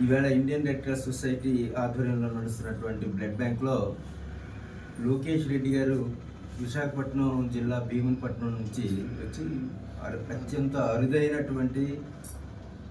ఈవేళ Indian Red Cross society ఆధ్వర్యంలో నడుస్తున్నటువంటి బ్లడ్ బ్యాంక్లో లోకేష్ రెడ్డి గారు విశాఖపట్నం జిల్లా భీమునిపట్నం నుంచి వచ్చి అత్యంత అరుదైనటువంటి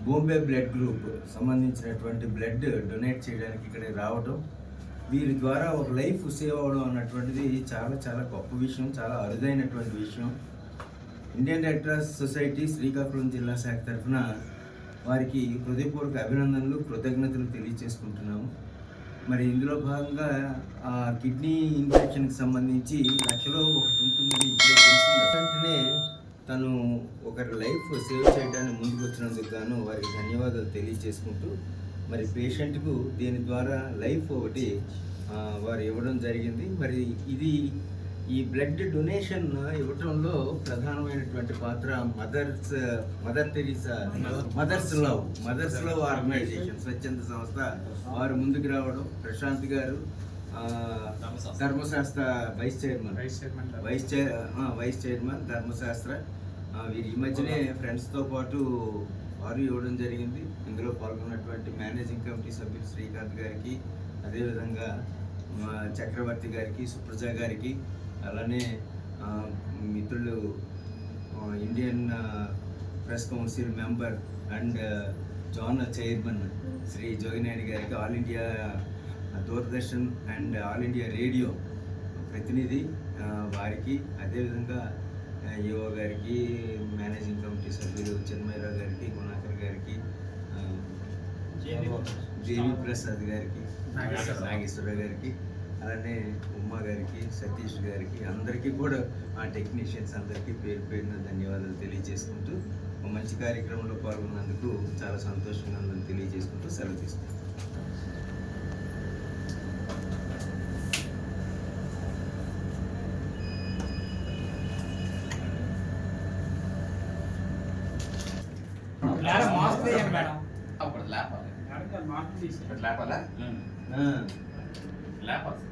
బొంబే బ్లడ్ గ్రూప్ సంబంధించినటువంటి బ్లడ్ డొనేట్ చేయడానికి ఇక్కడికి రావడం వీరి ద్వారా ఒక లైఫ్ సేవ్ అవడం అన్నటువంటిది చాలా చాలా గొప్ప విషయం చాలా అరుదైనటువంటి విషయం. Indian Red Cross Society Srikakulam జిల్లా శాఖ తరఫున వారికి హృదయపూర్వక అభినందనలు కృతజ్ఞతలు తెలియజేసుకుంటున్నాము మరి ఇందులో భాగంగా ఆ కిడ్నీ ఇన్ఫెక్షన్కి సంబంధించి లక్షలో ఒకటి ఉంటుందని ఇప్పుడే తెలిసింది. వెంటనే తను ఒకరి లైఫ్ సేవ్ చేయడానికి ముందుకు వచ్చినందుకు గాను వారికి ధన్యవాదాలు తెలియజేసుకుంటూ మరి పేషెంట్కు దీని ద్వారా లైఫ్ ఒకటి వారు ఇవ్వడం జరిగింది. మరి ఇది ఈ బ్లడ్ డొనేషన్ ఇవ్వటంలో ప్రధానమైనటువంటి పాత్ర mothers mother Teresa mothers love mothers love organisation స్వచ్ఛంద సంస్థ వారు ముందుకు రావడం. ప్రశాంత్ గారు Dharmashastra vice chairman. Vice chairman గారు. Vice chair vice chairman Dharmashastra. వీరు ఈ మధ్యనే ఫ్రెండ్స్తో పాటు వారు ఇవ్వడం జరిగింది. ఇందులో పాల్గొన్నటువంటి మేనేజింగ్ కమిటీ సభ్యులు శ్రీకాంత్ గారికి అదేవిధంగా చక్రవర్తి గారికి సుప్రజ గారికి అలానే మిత్రులు Indian Press Council member and zonal chairman Shri Joginaidu గారికి All India Doordarshan and All India radio ప్రతినిధి వారికి అదేవిధంగా యువ గారికి మేనేజింగ్ కమిటీ సభ్యులు చిన్మయరావు గారికి గుణాకర్ గారికి దేవి ప్రసాద్ గారికి నాగేశ్వరరావు. గారికి అలానే గారికి సతీష్ గారికి అందరికీ కూడా ఆ టెక్నీషియన్స్ అందరికీ పేరు పేరున ధన్యవాదాలు తెలియజేసుకుంటూ ఒక మంచి కార్యక్రమంలో పాల్గొన్నందుకు చాలా సంతోషంగా ఉందని తెలియజేసుకుంటూ సెలవు తీసుకుంటాం లేపాలి. లేపాలా.